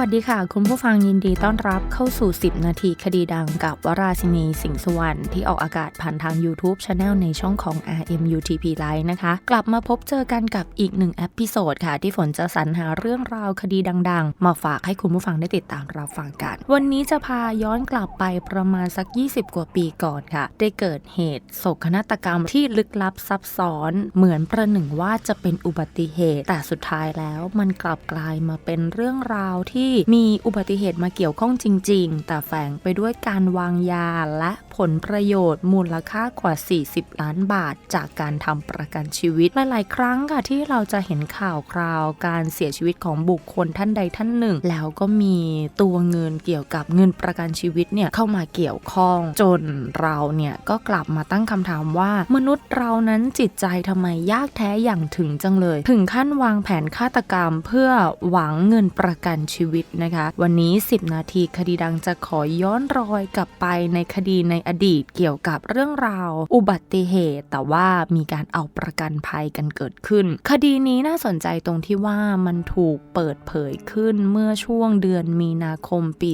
วัสดีค่ะ คุณผู้ฟังยินดีต้อนรับเข้าสู่ 10 นาทีคดีดังกับวราชินีสิงห์สุวรรณที่ออกอากาศผ่านทาง YouTube Channel ในช่องของ RMUTP Live นะคะ กลับมาพบเจอกันกับอีกหนึ่งเอพิโซดค่ะ ที่ฝนจะสรรหาเรื่องราวคดีดัง ๆ มาฝากให้คุณผู้ฟังได้ติดตามรับฟังกัน วันนี้จะพาย้อนกลับไปประมาณสัก 20 กว่าปีก่อนค่ะ ได้เกิดเหตุโศกนาฏกรรมที่ลึกลับซับซ้อน เหมือนประหนึ่งว่าจะเป็นอุบัติเหตุ แต่สุดท้ายแล้วมันกลับกลายมาเป็นเรื่องราวที่มีอุบัติเหตุมาเกี่ยวข้องจริง ๆ แต่แฝงไปด้วยการวางยาและ ผลประโยชน์มูลค่ากว่า 40 ล้านบาท จากการทำประกันชีวิต หลาย ๆ ครั้งค่ะที่เราจะเห็นข่าวคราว การเสียชีวิตของบุคคลท่านใดท่านหนึ่ง แล้วก็มีตัวเงินเกี่ยวกับเงินประกันชีวิตเนี่ยเข้ามาเกี่ยวข้อง จนเราเนี่ยก็กลับมาตั้งคำถามว่า มนุษย์เรานั้นจิตใจทำไมยากแท้อย่างถึงจังเลย ถึงขั้นวางแผนฆาตกรรม เพื่อหวังเงินประกันชีวิตนะคะ วันนี้ 10 นาทีคดีดังจะขอย้อนรอยกลับไปในคดีในออดีตเกี่ยวกับเรื่องราว อุบัติเหตุ แต่ว่ามีการเอาประกันภัยกันเกิดขึ้น คดีนี้น่าสนใจตรงที่ว่ามันถูกเปิดเผยขึ้นเมื่อช่วงเดือนมีนาคมปี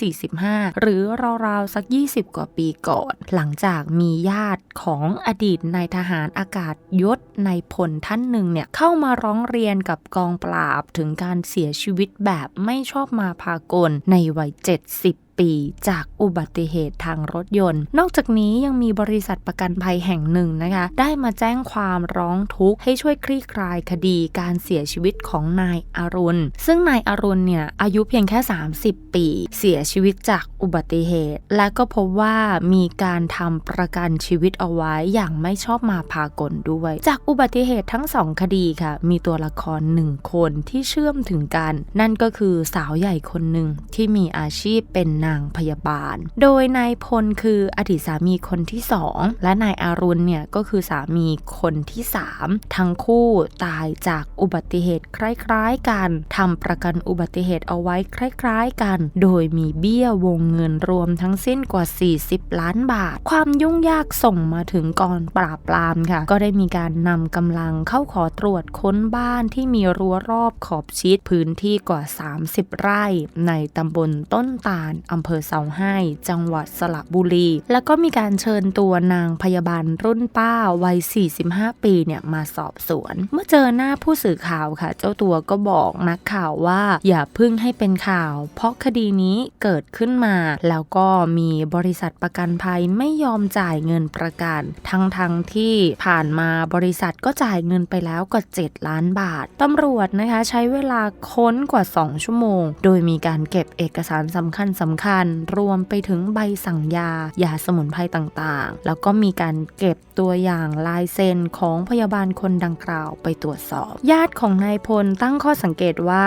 2545 หรือราวๆสัก 20 กว่าปีก่อน หลังจากมีญาติของอดีตนายทหารอากาศยศในพลท่านหนึ่งเนี่ยเข้ามาร้องเรียนกับกองปราบถึงการเสียชีวิตแบบไม่ชอบมาพากลในวัย 70 ปี จากอุบัติเหตุทางรถยนต์ นอกจากนี้ยังมีบริษัทประกันภัยแห่งหนึ่งนะคะ ได้มาแจ้งความร้องทุกข์ให้ช่วยคลี่คลายคดีการเสียชีวิตของนายอารุณ ซึ่งนายอารุณเนี่ยอายุเพียงแค่ 30 ปี เสียชีวิตจากอุบัติเหตุ และก็พบว่ามีการทำประกันชีวิตเอาไว้อย่างไม่ชอบมาพากลด้วย จากอุบัติเหตุทั้งสองคดีค่ะ มีตัวละครหนึ่งคนที่เชื่อมถึงกัน นั่นก็คือสาวใหญ่คนหนึ่งที่มีอาชีพเป็นนางพยาบาล โดยนายพลคืออดีตสามีคนที่สองและนายอารุณเนี่ยก็คือสามีคนที่สามทั้งคู่ตายจากอุบัติเหตุคล้ายๆกันทำประกันอุบัติเหตุเอาไว้คล้ายๆกัน โดยมีเบี้ยวงเงินรวมทั้งสิ้นกว่า 40 ล้านบาท ความยุ่งยากส่งมาถึงกองปราบปรามค่ะ ก็ได้มีการนำกำลังเข้าขอตรวจค้นบ้านที่มีรั้วรอบขอบชิดพื้นที่กว่า 30 ไร่ในตำบลต้นตาลอำเภอเสาให้จังหวัดสระบุรี แล้วก็มีการเชิญตัวนางพยาบาลรุ่นป้าวัย 45 ปีเนี่ยมาสอบสวน เมื่อเจอหน้าผู้สื่อข่าวค่ะ เจ้าตัวก็บอกนักข่าวว่าอย่าพึ่งให้เป็นข่าว เพราะคดีนี้เกิดขึ้นมา แล้วก็มีบริษัทประกันภัยไม่ยอมจ่ายเงินประกัน ทั้งทั้งที่ผ่านมาบริษัทก็จ่ายเงินไปแล้วกว่า 7 ล้านบาทตำรวจนะคะใช้เวลาค้นกว่า 2 ชั่วโมง โดยมีการเก็บเอกสารสำคัญสำคัญรวมไปถึงใบสั่งยา ยาสมุนไพรต่างๆ แล้วก็มีการเก็บตัวอย่างลายเซ็นของพยาบาลคนดังกล่าวไปตรวจสอบ ญาติของนายพลตั้งข้อสังเกตว่า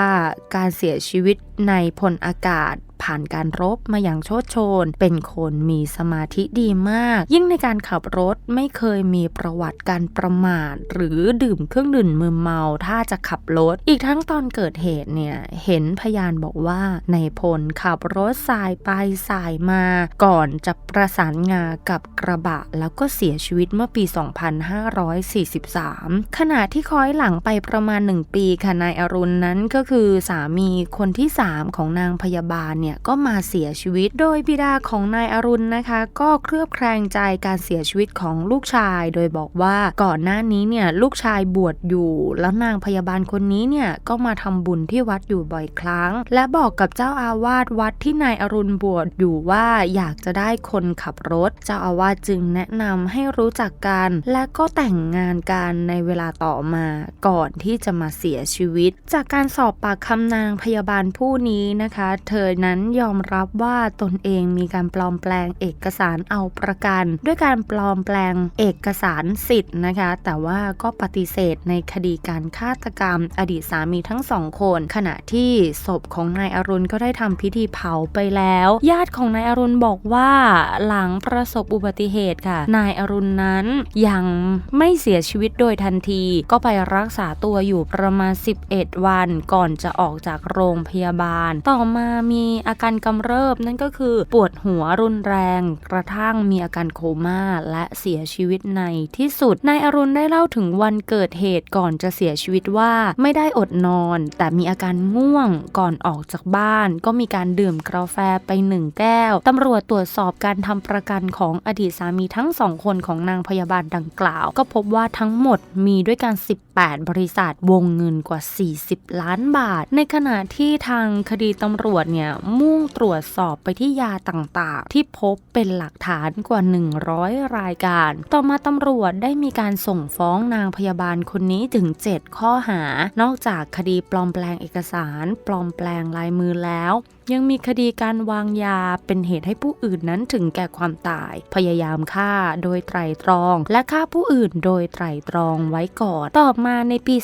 การเสียชีวิต ในพลอากาศผ่านการรบมาอย่างโชดโชน เป็นคนมีสมาธิดีมาก ยิ่งในการขับรถไม่เคยมีประวัติการประมาท หรือดื่มเครื่องดื่มมือเมาถ้าจะขับรถ อีกทั้งตอนเกิดเหตุเนี่ย เห็นพยานบอกว่าในพลขับรถสายไปสายมา ก่อนจะประสานงากับกระบะ แล้วก็เสียชีวิตเมื่อปี 2543 ขณะที่คอยหลังไปประมาณ 1 ปีค่ะนายอรุณนั้นก็คือสามีคนที่3 ของนางพยาบาลเนี่ยก็มาเสียชีวิต โดยบิดาของนายอรุณนะคะ ก็เครือบแคลงใจการเสียชีวิตของลูกชาย โดยบอกว่าก่อนหน้านี้เนี่ยลูกชายบวชอยู่ แล้วนางพยาบาลคนนี้เนี่ยก็มาทำบุญที่วัดอยู่บ่อยครั้ง และบอกกับเจ้าอาวาสวัดที่นายอรุณบวชอยู่ว่าอยากจะได้คนขับรถ เจ้าอาวาสจึงแนะนำให้รู้จักกัน และก็แต่งงานกันในเวลาต่อมาก่อนที่จะมาเสียชีวิต จากการสอบปากคำนางพยาบาลผู้นี้นะคะ เธอนั้นยอมรับว่าตนเองมีการปลอมแปลงเอกสารเอาประกัน ด้วยการปลอมแปลงเอกสารสิทธิ์นะคะ แต่ว่าก็ปฏิเสธในคดีการฆาตกรรม อดีตสามีทั้งสองคน ขณะที่ศพของนายอรุณก็ได้ทำพิธีเผาไปแล้ว ญาติของนายอรุณบอกว่าหลังประสบอุบัติเหตุค่ะ นายอรุณนั้นยังไม่เสียชีวิตโดยทันที ก็ไปรักษาตัวอยู่ประมาณ 11 วันก่อนจะออกจากโรงพยาบาลต่อมามีอาการกำเริบนั่นก็คือปวดหัวรุนแรง กระทั่งมีอาการโคม่าและเสียชีวิตในที่สุด นายอรุณได้เล่าถึงวันเกิดเหตุก่อนจะเสียชีวิตว่าไม่ได้อดนอน แต่มีอาการง่วงก่อนออกจากบ้าน ก็มีการดื่มกาแฟไปหนึ่งแก้ว ตำรวจตรวจสอบการทำประกันของอดีตสามีทั้งสองคนของนางพยาบาลดังกล่าว ก็พบว่าทั้งหมดมีด้วยกัน 18 บริษัทวงเงินกว่า 40 ล้านบาท ในขณะที่ทางคดีตำรวจเนี่ยมุ่งตรวจสอบไปที่ยาต่างๆ ที่พบเป็นหลักฐานกว่า 100 รายการ ต่อมาตำรวจได้มีการส่งฟ้องนางพยาบาลคนนี้ถึง 7 ข้อหา นอกจากคดีปลอมแปลงเอกสาร ปลอมแปลงลายมือแล้วยังมีคดีการวางยาเป็นเหตุให้ผู้อื่นนั้นถึงแก่ความตาย พยายามฆ่าโดยไตรตรอง และฆ่าผู้อื่นโดยไตรตรองไว้ก่อน ต่อมาในปี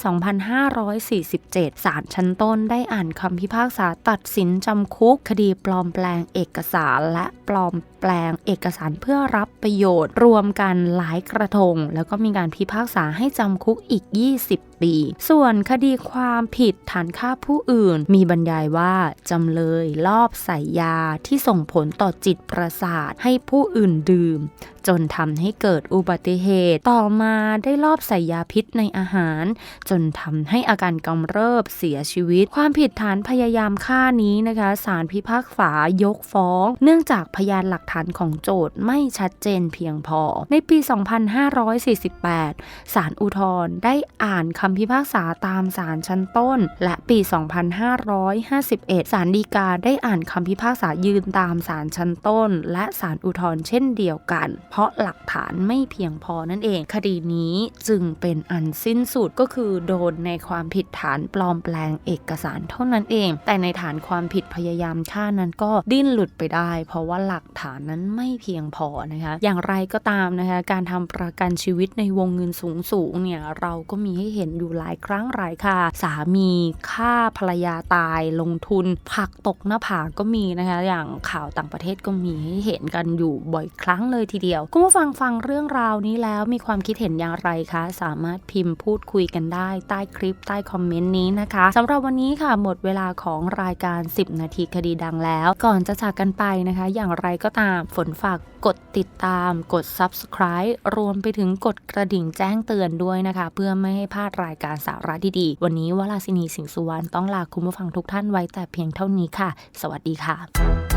2547 ศาลชั้นต้นได้อ่านคำพิพากษาตัดสินจำคุก คดีปลอมแปลงเอกสารและปลอมแปลงเอกสารเพื่อรับประโยชน์ รวมกันหลายกระทง แล้วก็มีการพิพากษาให้จำคุกอีก 20 ปี ส่วนคดีความผิดฐานฆ่าผู้อื่น มีบรรยายว่า จำเลยลอบใส่ยาที่ส่งผลต่อจิตประสาทให้ผู้อื่นดื่ม จนทำให้เกิดอุบัติเหตุ ต่อมาได้ลอบใส่ยาพิษในอาหาร จนทำให้อาการกำเริบเสียชีวิต ความผิดฐานพยายามฆ่านี้นะคะศาลพิพากษายกฟ้อง เนื่องจากพยานหลักฐานของโจทย์ไม่ชัดเจนเพียงพอ ในปี 2548 ศาลอุทธรณ์ได้อ่านคำพิพากษาตามศาลชั้นต้น และปี 2551 ศาลฎีกาได้อ่านคำพิพากษายืนตามศาลชั้นต้น และศาลอุทธรณ์เช่นเดียวกัน พราะหลักฐานไม่เพียงพอนั่นเอง คดีนี้จึงเป็นอันสิ้นสุดก็คือโดนในความผิดฐานปลอมแปลงเอกสารเท่านั้นเอง แต่ในฐานความผิดพยายามฆ่านั้นก็ดิ้นหลุดไปได้ เพราะว่าหลักฐานนั้นไม่เพียงพอนะคะ อย่างไรก็ตามนะคะ การทำประกันชีวิตในวงเงินสูงสูงๆเนี่ยเราก็มีให้เห็นอยู่หลายครั้งหลายค่ะ สามีฆ่าภรรยาตายลงทุนผักตกหน้าผาก็มีนะคะ อย่างข่าวต่างประเทศก็มีให้เห็นกันอยู่บ่อยครั้งเลยทีเดียวคุณผู้ฟังฟังเรื่องราวนี้แล้วมีความคิดเห็นอย่างไรคะ สามารถพิมพ์พูดคุยกันได้ใต้คลิปใต้คอมเมนต์นี้นะคะสำหรับวันนี้ค่ะหมดเวลาของรายการ 10 นาทีคดีดังแล้ว ก่อนจะจากกันไปนะคะ อย่างไรก็ตามฝนฝากกดติดตาม กด subscribe รวมไปถึงกดกระดิ่งแจ้งเตือนด้วยนะคะ เพื่อไม่ให้พลาดรายการสาระดีๆ วันนี้วลาสินีสิงห์สุวรรณต้องลาคุณผู้ฟังทุกท่านไว้แต่เพียงเท่านี้ค่ะ สวัสดีค่ะ